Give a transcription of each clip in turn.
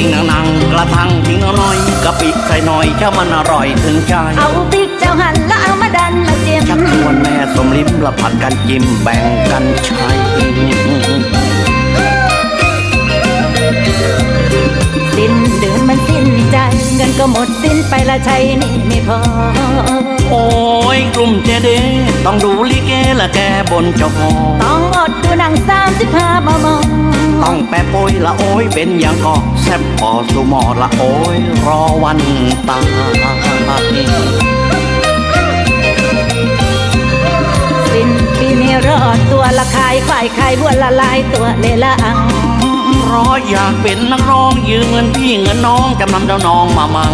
ทิ้งนางนางกระทังทิ้งน้อยกะปิใส่หน่อยเจ้ามันอร่อยถึงใจเอาติ๊กเจ้าหันแล้วเอามาดันมาเจียมชักชวนแม่สมลิ้มละผัดกันจิ้มแบ่งกันใช้ ก็หมดสิ้นไปละใช้หนี่ไม่พอ โอ้ยกลุ่มเจเดต้องดูลิเกละแกบนจอต้องอดดูหนังสามสิบห้ามามองต้องแปะโปยละโอ้ยเป็นอย่างก็แซ่บพอสุหมอละโอ้ยรอวันตายสิ้นปีนี้รอดตัวละขายควายขายบัวละลายตัวเลยละอัง เพราะอยากเป็นนักร้องยืมเงินพี่เงินน้องจำนำเจ้าน้องมามั่ง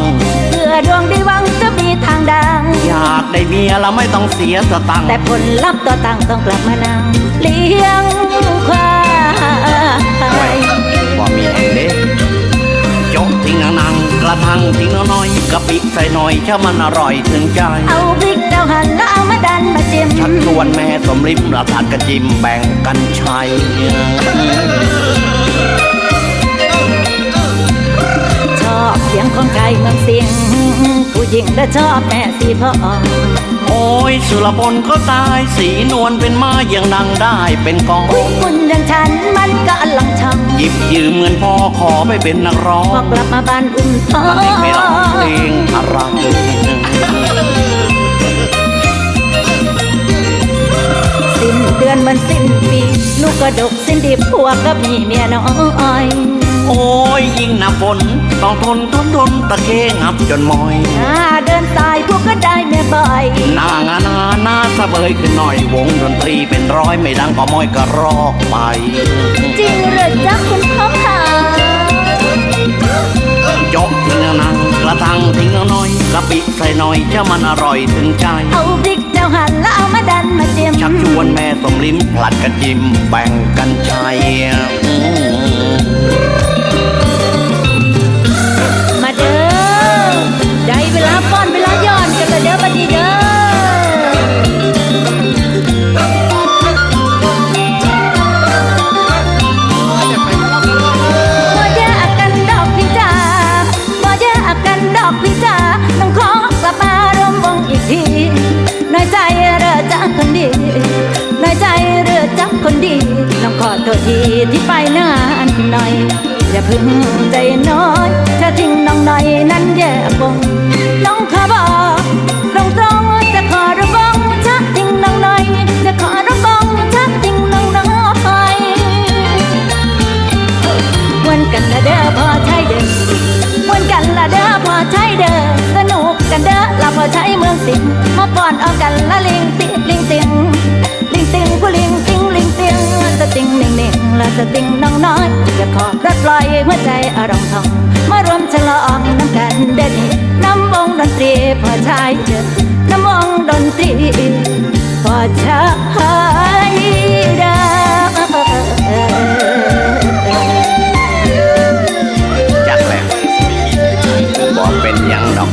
เพื่อดวงดีหวังจะมีทางดัง อยากได้เมียแล้วไม่ต้องเสียสตังค์แต่ผลลัพธ์ตัวต่างต้องกลับมานั่งเลี้ยงควายว่ามีแห่งเด็กจกทิ้งนางกระทังทิ้งน้อยกะปิใส่หน่อยถ้ามันอร่อยถึงใจ เอาพริกเจ้าหั่นแล้วเอามาดันมาจิ้มชักชวนแม่สมริมละทานกระจิมแบ่งกันใช้ช ผู้หญิงและชอบแม่สีพ่อโอ้ยสุรพลก็ตายสีนวลเป็นไม้ยังดังได้เป็นกองอุ้ยคุณอย่างฉันมันก็อลังชังหยิบยืมเงินพ่อขอไปเป็นนักร้อพองกลับมาบ้านอุ่นท้อมันเองไม่ร้องเพลงอะไรสิ้นเดือนมันสิ้นปีลูกก็ดกสิ้นดีผัวก็มีเมียน้อย โอ้ยยิ่งหน้าฝนต้องทนทนทนตะเคงับจนมอย หน้าเดินตายพวกก็ได้เมียบ่อยหน้างานาหน้าสะเบยขึ้นหน่อยวงดนตรีเป็นร้อยไม่ดังก็มอยก็รอกไป จริงหรือจ๊ะคุณพ่อขาจกทิ้งนังกระทังทิ้งน้อยกะปิใส่หน่อยจะมันอร่อยถึงใจ เอาพริกเจ้าหั่นแล้วเอามาดันมาจิ้มชักชวนแม่สมลิ้มผลัดกันจิ้มแบ่งกันใช้ ทษทีที่ไปนานหน่อย อย่าพึ่งใจน้อยถ้าทิ้งน้องหน่อยนั้นแย่บงน้องขอบอกตรงตรงจะขอระบงชักทิ้งน้องหน่อย จะขอระบงชักทิ้งน้องหน่อยมวนกันละเด้อพอใช่เด้อมวนกันละเด้อพอใช่เด้อสนุกกันเด้อละพอใช้เมืองสิงมาป้อนเอากันละลิงติลิงติง สติงน้องน้อยจะขอบรัดลอยหัวใจอารมณ์ทองมารวมฉลองน้ำกันเด่นน้ำวงดนตรีพอชายเจอน้ำวงดนตรีพอชายเด้อจักแล้วบอกเป็นยังดอก